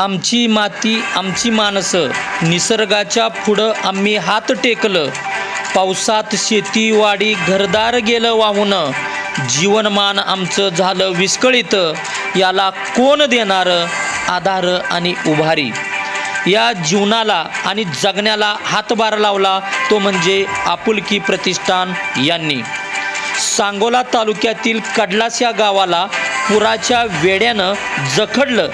आमची माती आमची माणसं निसर्गाच्या पुढं आम्ही हात टेकलं. पावसात शेती वाडी घरदार गेलं वाहून. जीवनमान आमचं झालं विस्कळीत. याला कोण देणार? आधार आणि उभारी. या जीवनाला आणि जगण्याला हातभार लावला तो म्हणजे आपुलकी प्रतिष्ठान यांनी. सांगोला तालुक्यातील कडलास या गावाला पुराच्या वेड्यानं जखडलं.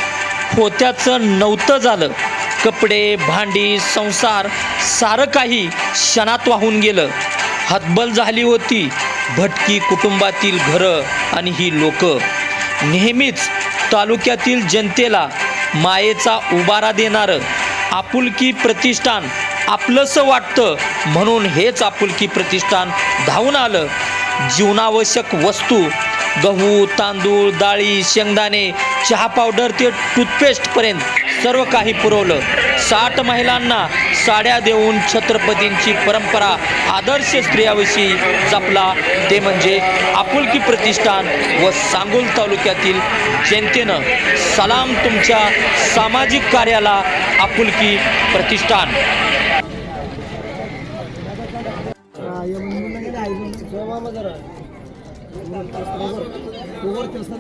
होत्याचं नव्हतं झालं. कपडे भांडी संसार सारं काही क्षणात वाहून गेलं. हतबल झाली होती. भटकी कुटुंबातील घरं आणि ही लोक. नेहमीच तालुक्यातील जनतेला मायेचा उबारा देणारं आपुलकी प्रतिष्ठान आपलंसं वाटतं म्हणून हेच आपुलकी प्रतिष्ठान धावून आलं. जीवनावश्यक वस्तू गहू तांदूळ डाळी शेंगदाणे चहा पावडर ते टूथपेस्टपर्यंत सर्व काही पुरवलं. साठ महिलांना साड्या देऊन छत्रपतींची परंपरा आदर्श स्त्रियाविषयी जपला. ते म्हणजे आपुलकी प्रतिष्ठान व सांगोल तालुक्यातील जनतेनं सलाम तुमच्या सामाजिक कार्याला आपुलकी प्रतिष्ठान. ಕೆಲಸ